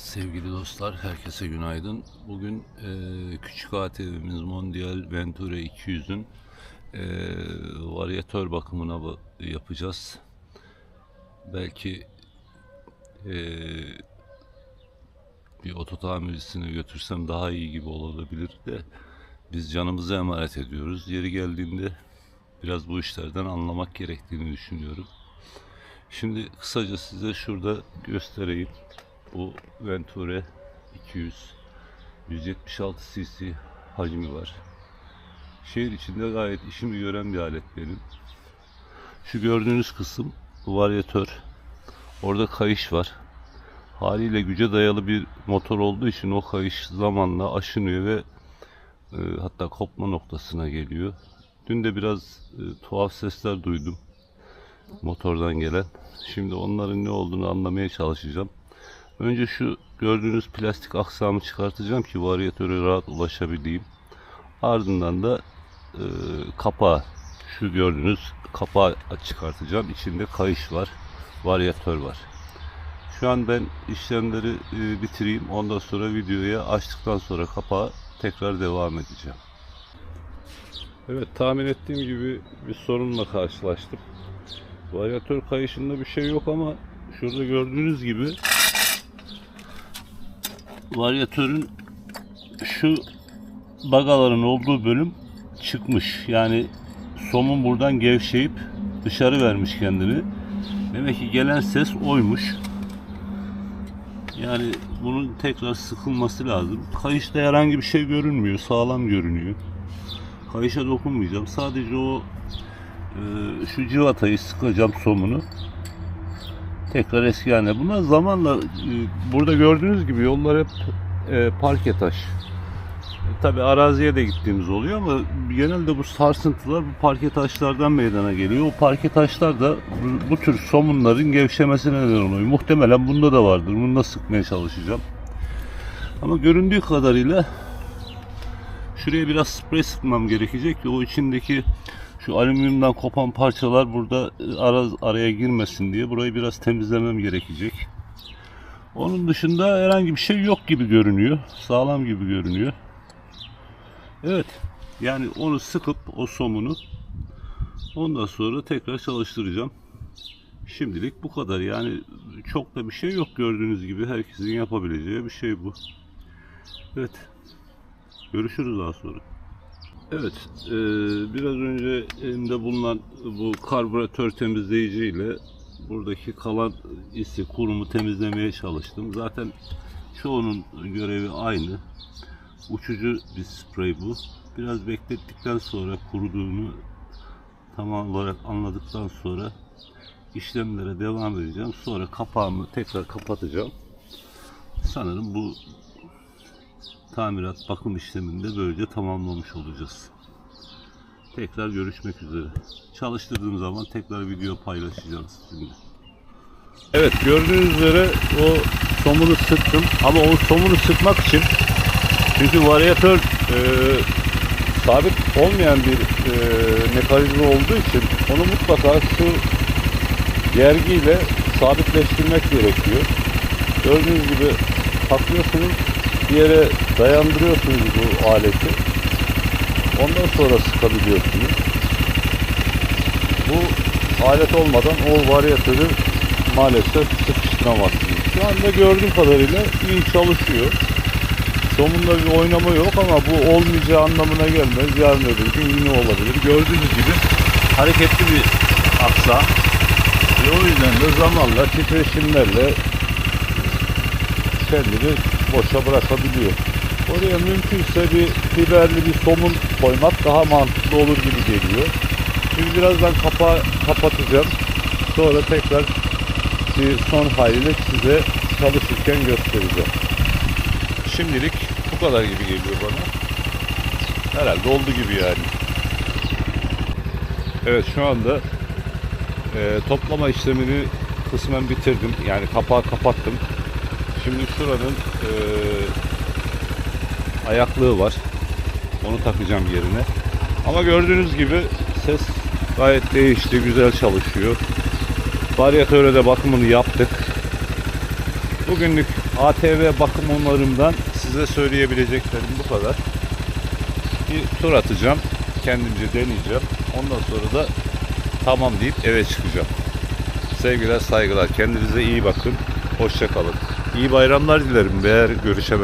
Sevgili dostlar, herkese günaydın. Bugün e, küçük ATV'miz Mondial Venture 200'ün e, varyatör bakımına ba- yapacağız. Belki e, bir oto götürsem daha iyi gibi olabilir de biz canımızı emanet ediyoruz. Yeri geldiğinde biraz bu işlerden anlamak gerektiğini düşünüyorum. Şimdi kısaca size şurada göstereyim. Bu Venture 200 176 cc hacmi var. Şehir içinde gayet işimi gören bir alet benim. Şu gördüğünüz kısım bu varyatör. Orada kayış var. Haliyle güce dayalı bir motor olduğu için o kayış zamanla aşınıyor ve e, hatta kopma noktasına geliyor. Dün de biraz e, tuhaf sesler duydum motordan gelen. Şimdi onların ne olduğunu anlamaya çalışacağım. Önce şu gördüğünüz plastik aksamı çıkartacağım ki varyatöre rahat ulaşabileyim. Ardından da e, kapağı, şu gördüğünüz kapağı çıkartacağım. İçinde kayış var, varyatör var. Şu an ben işlemleri e, bitireyim. Ondan sonra videoya açtıktan sonra kapağı tekrar devam edeceğim. Evet tahmin ettiğim gibi bir sorunla karşılaştım. Varyatör kayışında bir şey yok ama şurada gördüğünüz gibi varyatörün şu bagaların olduğu bölüm çıkmış. Yani somun buradan gevşeyip dışarı vermiş kendini. Demek ki gelen ses oymuş. Yani bunun tekrar sıkılması lazım. Kayışta herhangi bir şey görünmüyor. Sağlam görünüyor. Kayışa dokunmayacağım. Sadece o e, şu civatayı sıkacağım somunu. Tekrar eski haline. Bunlar zamanla e, burada gördüğünüz gibi yollar hep e, parke taş. Tabi araziye de gittiğimiz oluyor ama genelde bu sarsıntılar bu parke taşlardan meydana geliyor. O parke taşlar da bu, bu tür somunların gevşemesine neden oluyor. Muhtemelen bunda da vardır. Bunu da sıkmaya çalışacağım. Ama göründüğü kadarıyla şuraya biraz sprey sıkmam gerekecek ki o içindeki şu alüminyumdan kopan parçalar burada e, ara, araya girmesin diye burayı biraz temizlemem gerekecek. Onun dışında herhangi bir şey yok gibi görünüyor. Sağlam gibi görünüyor. Evet. Yani onu sıkıp o somunu ondan sonra tekrar çalıştıracağım. Şimdilik bu kadar. Yani çok da bir şey yok gördüğünüz gibi. Herkesin yapabileceği bir şey bu. Evet. Görüşürüz daha sonra. Evet, e, biraz önce elimde bulunan bu karbüratör temizleyici ile buradaki kalan isi, kurumu temizlemeye çalıştım. Zaten çoğunun görevi aynı. Uçucu bir sprey bu. Biraz beklettikten sonra kuruduğunu tam olarak anladıktan sonra işlemlere devam edeceğim. Sonra kapağımı tekrar kapatacağım. Sanırım bu tamirat bakım işlemini de böylece tamamlamış olacağız. Tekrar görüşmek üzere. Çalıştırdığım zaman tekrar video paylaşacağım sizinle. Evet gördüğünüz üzere o somunu sıktım ama o somunu sıkmak için çünkü varyatör e, sabit olmayan bir e, mekanizma olduğu için onu mutlaka şu gergiyle sabitleştirmek gerekiyor. Gördüğünüz gibi takıyorsunuz bir yere dayandırıyorsunuz bu aleti. Ondan sonra sıkabiliyorsunuz. Bu alet olmadan o varyatörü maalesef sıkıştıramazsınız. Şu anda gördüğüm kadarıyla iyi çalışıyor. Sonunda bir oynama yok ama bu olmayacağı anlamına gelmez. Yarın öbür gün yine olabilir. Gördüğünüz gibi hareketli bir aksa. Ve o yüzden de zamanla titreşimlerle kendini boşa bırakabiliyor. Oraya mümkünse bir biberli bir somun koymak daha mantıklı olur gibi geliyor. Şimdi birazdan kapağı kapatacağım. Sonra tekrar bir son haliyle size çalışırken göstereceğim. Şimdilik bu kadar gibi geliyor bana. Herhalde oldu gibi yani. Evet şu anda e, toplama işlemini kısmen bitirdim. Yani kapağı kapattım. Şimdi şuranın e, ayaklığı var. Onu takacağım yerine. Ama gördüğünüz gibi ses gayet değişti. Güzel çalışıyor. Varyatöre de bakımını yaptık. Bugünlük ATV bakım onarımdan size söyleyebileceklerim bu kadar. Bir tur atacağım. Kendimce deneyeceğim. Ondan sonra da tamam deyip eve çıkacağım. Sevgiler saygılar. Kendinize iyi bakın. Hoşça kalın. İyi bayramlar dilerim eğer görüşemez.